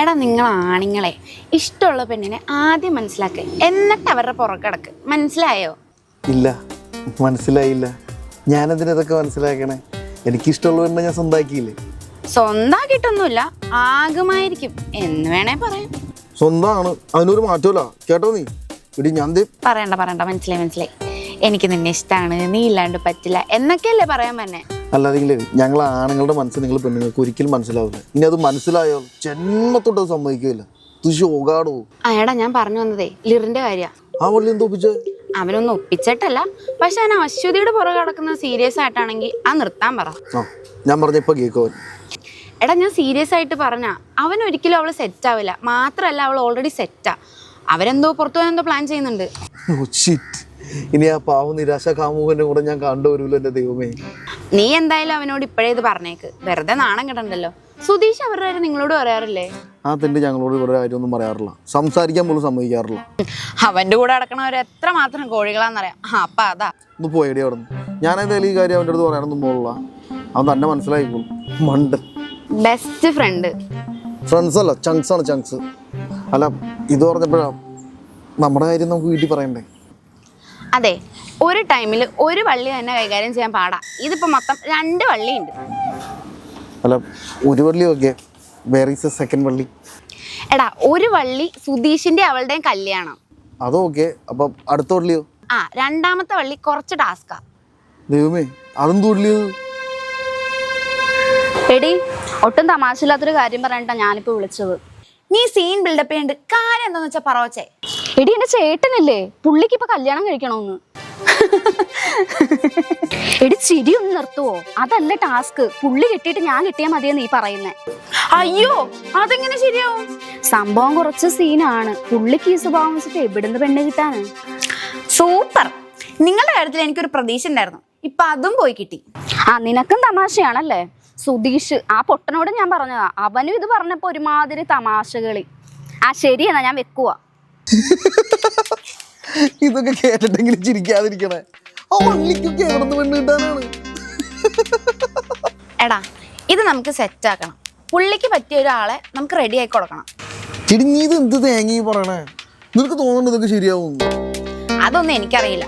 എടാ നിങ്ങൾ ആണുങ്ങളെ ഇഷ്ടമുള്ള പെണ്ണിനെ ആദ്യം മനസ്സിലാക്കുക എന്നിട്ട് അവരുടെ പുറകടക്ക് മനസ്സിലായോ? ഇല്ല മനസ്സിലായില്ല. ഞാൻ ഇതൊക്കെ മനസ്സിലാക്കണേ? എനിക്ക് എനിക്കിഷ്ടമുള്ള പെണ്ണെ ഞാൻ സ്വന്തമാക്കിയില്ലേ സ്വന്തമാക്കിട്ടൊന്നുമില്ല ആകുമായിരിക്കും. എന്ന് വേണേ പറയാം. സ്വന്തമാണ് അതിനൊരു മാറ്റമില്ല കേട്ടോ നീ? ഇടി ഞാൻ പറയണ്ട പറയണ്ട. മനസ്സിലായി മനസ്സിലായി. എനിക്ക് നിന്നെ ഇഷ്ടമാണ് നീ ഇല്ലാണ്ട് പറ്റില്ല എന്നൊക്കെയല്ലേ പറയാൻ തന്നെ അല്ലാതെങ്കിലേ ഞങ്ങൾ ആണുങ്ങളുടെ മനസ്സ് നിങ്ങൾ പെണ്ണുങ്ങൾക്ക് ഒരിക്കലും മനസ്സിലാവില്ല. ഇനി അത് മനസ്സിലായോ ജന്മത്തോട്ട് സമ്മതിക്കില്ല തുശോകാടോ അയാടാ ഞാൻ പറഞ്ഞു വന്നതേ ലിറിന്റെ കാര്യ. ആ വള്ളി എന്തോ ഒപ്പിച്ചേ? അവനൊന്നും ഒപ്പിച്ചിട്ടല്ല പക്ഷെ അവൻ അശ്വതിയുടെ പുറകെ കിടക്കുന്നത് സീരിയസ് ആയിട്ടാണെങ്കിൽ ആ നിർത്താൻ പറ. ഞാൻ പറഞ്ഞ ഇപ്പൊ കേക്കോൻ എടാ ഞാൻ സീരിയസ് ആയിട്ട് പറഞ്ഞ അവൻ ഒരിക്കലും അവൾ സെറ്റ് ആവില്ല. മാത്രല്ല അവൾ ഓൾറെഡി സെറ്റാ അവരെന്തോ പുറത്തു പോകാൻ എന്തോ പ്ലാൻ ചെയ്യുന്നുണ്ട്. ഇനി ആ പാവം നിരാശ കാമുകന്റെ കൂടെ ഞാൻ കണ്ടുവരുമല്ലോ എന്റെ ദൈവമേ. നീ എന്തായാലും അവനോട് ഇപ്പോഴേ ഇത് പറഞ്ഞേക്ക്. വെറുതെ നാണം കിട്ടണ്ടല്ലോ സുധീഷ് അവരുടെ കാര്യം നിങ്ങളോട് പറയാറില്ലേ? ആ തെണ്ടി ഞങ്ങളോട് ഇവരുടെ കാര്യമൊന്നും പറയാറില്ല. സംസാരിക്കാൻ പോലും സമ്മതിക്കാറില്ല. അവന്റെ കൂടെ നടക്കണവർ എത്ര മാത്രം കോഴികളാന്നറിയാം. ആ, അപ്പൊ അതാ. ഒന്ന് പോയടി അവിടെ ഞാൻ എന്തായാലും ഈ കാര്യം അവന്റെ അടുത്ത് പറയാനൊന്നും പോകില്ല അവൻ തന്നെ മനസ്സിലായിക്കോളും. മണ്ടൻ ബെസ്റ്റ് ഫ്രണ്ട് ഫ്രണ്ട്സ് അല്ല ചങ്ക്സ് ആണ് ചങ്ക്സ് അല്ല ഇത് പറഞ്ഞപ്പോഴാ നമ്മുടെ കാര്യം നമുക്ക് വീട്ടിൽ പറയണ്ടേ? അതെ ഒരു ടൈമിൽ ഒരു വള്ളി തന്നെ കൈകാര്യം ചെയ്യാൻ പാടാ. ഇതിപ്പോ മൊത്തം രണ്ട് വള്ളിയുണ്ട്. അല്ല ഒരു വള്ളി ഓക്കെ സെക്കൻഡ് വള്ളി. എടാ ഒരു വള്ളി സുധീഷിന്റെ അവളുടെയും കല്യാണം. അതും ഓക്കെ അപ്പം അടുത്ത വള്ളിയോ? ആ രണ്ടാമത്തെ വള്ളി കുറച്ച് ടാസ്കാ ദൈവമേ അതും വള്ളിയോ? എടി ഒട്ടും തമാശയില്ലാത്തൊരു കാര്യം പറഞ്ഞിട്ടാ ഞാനിപ്പോ വിളിച്ചത്. നീ സീൻ ബിൽഡപ്പ് ചെയ്യണ്ട്. കാര്യം എന്താന്ന് വെച്ചാ പറവച്ചേ എടി എന്റെ ചേട്ടനല്ലേ? പുള്ളിക്ക് ഇപ്പൊ കല്യാണം കഴിക്കണോന്ന് എടി ചിരി ഒന്ന് നിർത്തുവോ? അതല്ല ടാസ്ക്. പുള്ളി കിട്ടിയിട്ട് ഞാൻ കിട്ടിയാ മതിയെന്ന് നീ പറയുന്നേ. അയ്യോ അതെങ്ങനെ ശരിയാവും? സംഭവം കുറച്ച് സീനാണ്. പുള്ളിക്ക് ഈ സ്വഭാവം വെച്ചിട്ട് എവിടുന്ന് പെണ്ണ് കിട്ടാന്? സൂപ്പർ. നിങ്ങളുടെ കാര്യത്തിൽ എനിക്കൊരു പ്രതീക്ഷ ഉണ്ടായിരുന്നു. ഇപ്പൊ അതും പോയി കിട്ടി. ആ നിനക്കും തമാശയാണല്ലേ? സുധീഷ് ആ പൊട്ടനോട് ഞാൻ പറഞ്ഞതാ. അവനും ഇത് പറഞ്ഞപ്പോ ഒരുമാതിരി തമാശകളി. ആ ശരിയെന്നാ ഞാൻ വെക്കുവാ. ഇതൊക്കെ കേട്ടിട്ടെങ്കിലും ചിരിക്കാതിരിക്കണേ. ആ വള്ളിക്കൊക്കെ എവിടെ നിന്ന് പെണ്ണ് കിട്ടാനാണ്. എടാ ഇത് നമുക്ക് സെറ്റ് ആക്കണം. പുള്ളിക്ക് പറ്റിയ ഒരാളെ നമുക്ക് റെഡി ആയി കൊടുക്കണം. ചിടി നീ ഇത് എന്ത് തേങ്ങി പറയണേ? നിനക്ക് തോന്നുന്നു ഇതൊക്കെ ശരിയാവും. അതൊന്നും എനിക്കറിയില്ല.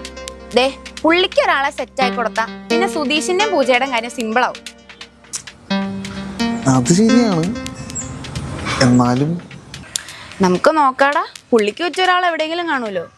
ദേ പുള്ളിക്ക് ഒരാളെ സെറ്റ് ആയി കൊടുത്താ പിന്നെ സുധീഷിന്റെ പൂജയുടെ കാര്യം സിമ്പിൾ ആവും. അത് ശരിയാണ്. എന്നാലും നമുക്ക് നോക്കാടാ. പുള്ളിക്ക് വെച്ച ഒരാൾ എവിടെയെങ്കിലും കാണുമല്ലോ.